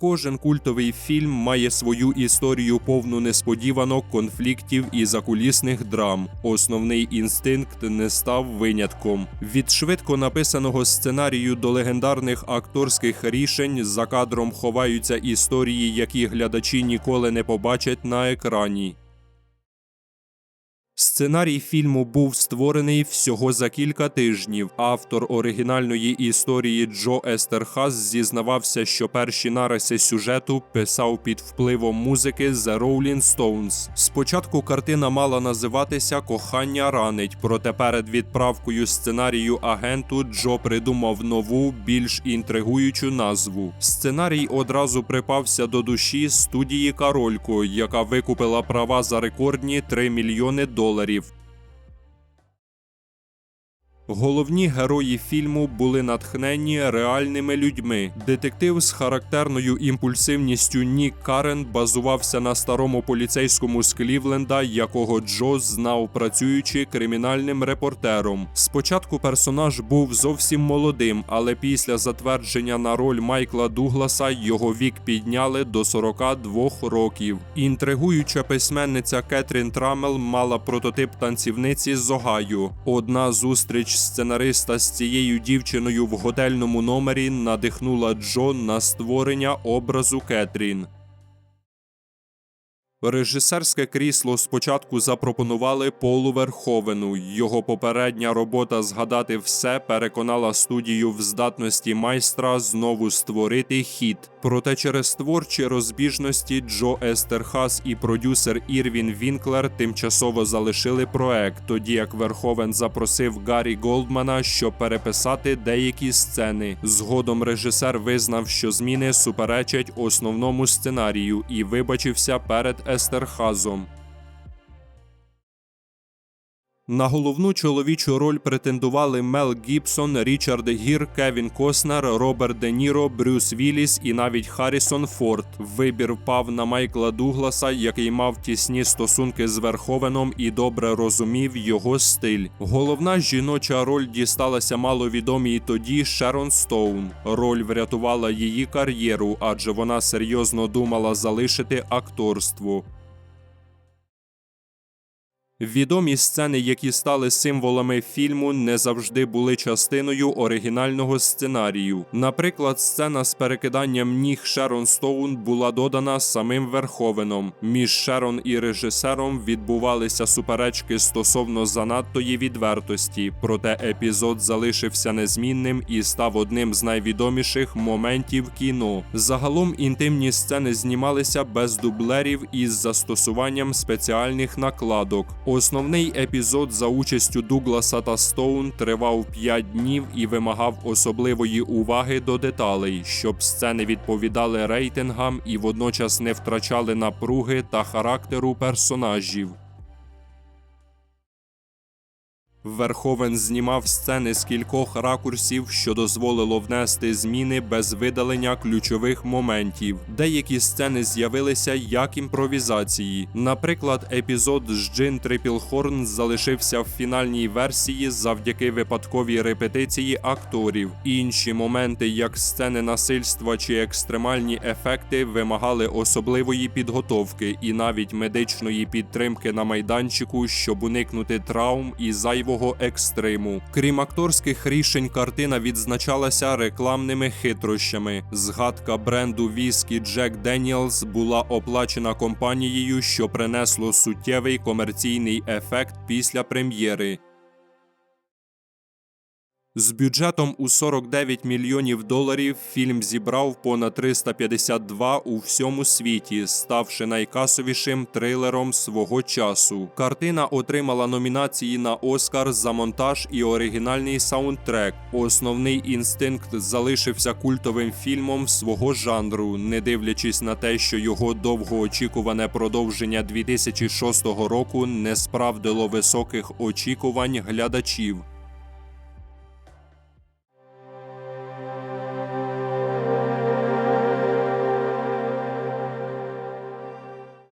Кожен культовий фільм має свою історію повну несподіванок, конфліктів і закулісних драм. Основний інстинкт не став винятком. Від швидко написаного сценарію до легендарних акторських рішень за кадром ховаються історії, які глядачі ніколи не побачать на екрані. Сценарій фільму був створений всього за кілька тижнів. Автор оригінальної історії Джо Естерхас зізнавався, що перші нариси сюжету писав під впливом музики The Rolling Stones. Спочатку картина мала називатися Кохання ранить, проте перед відправкою сценарію агенту Джо придумав нову, більш інтригуючу назву. Сценарій одразу припався до душі студії Каролько, яка викупила права за рекордні 3 мільйони доларів доларів. Головні герої фільму були натхнені реальними людьми. Детектив з характерною імпульсивністю Нік Карен базувався на старому поліцейському з Клівленда, якого Джо знав, працюючи кримінальним репортером. Спочатку персонаж був зовсім молодим, але після затвердження на роль Майкла Дугласа його вік підняли до 42 років. Інтригуюча письменниця Кетрін Трамел мала прототип танцівниці з Огайо. Одна зустріч сценариста з цією дівчиною в готельному номері надихнула Джо на створення образу Кетрін. Режисерське крісло спочатку запропонували Полу Верховену. Його попередня робота згадати все переконала студію в здатності майстра знову створити хіт. Проте через творчі розбіжності Джо Естерхас і продюсер Ірвін Вінклер тимчасово залишили проект, тоді як Верховен запросив Гаррі Голдмана, щоб переписати деякі сцени. Згодом режисер визнав, що зміни суперечать основному сценарію і вибачився перед Естерхазом. На головну чоловічу роль претендували Мел Гібсон, Річард Гір, Кевін Костнер, Роберт Де Ніро, Брюс Вілліс і навіть Харрісон Форд. Вибір впав на Майкла Дугласа, який мав тісні стосунки з Верховеном і добре розумів його стиль. Головна жіноча роль дісталася маловідомій тоді Шерон Стоун. Роль врятувала її кар'єру, адже вона серйозно думала залишити акторство. Відомі сцени, які стали символами фільму, не завжди були частиною оригінального сценарію. Наприклад, сцена з перекиданням ніг Шерон Стоун була додана самим Верховеном. Між Шерон і режисером відбувалися суперечки стосовно занадтої відвертості, проте епізод залишився незмінним і став одним з найвідоміших моментів кіно. Загалом інтимні сцени знімалися без дублерів із застосуванням спеціальних накладок. Основний епізод за участю Дугласа та Стоун тривав 5 днів і вимагав особливої уваги до деталей, щоб сцени відповідали рейтингам і водночас не втрачали напруги та характеру персонажів. Верховен знімав сцени з кількох ракурсів, що дозволило внести зміни без видалення ключових моментів. Деякі сцени з'явилися як імпровізації. Наприклад, епізод з Джин Трипілхорн залишився в фінальній версії завдяки випадковій репетиції акторів. Інші моменти, як сцени насильства чи екстремальні ефекти, вимагали особливої підготовки і навіть медичної підтримки на майданчику, щоб уникнути травм і зайвого екстриму. Крім акторських рішень, картина відзначалася рекламними хитрощами. Згадка бренду віскі Джек Деніелс була оплачена компанією, що принесло суттєвий комерційний ефект після прем'єри. З бюджетом у 49 мільйонів доларів фільм зібрав понад 352 у всьому світі, ставши найкасовішим трилером свого часу. Картина отримала номінації на Оскар за монтаж і оригінальний саундтрек. Основний інстинкт залишився культовим фільмом свого жанру, не дивлячись на те, що його довгоочікуване продовження 2006 року не справдило високих очікувань глядачів.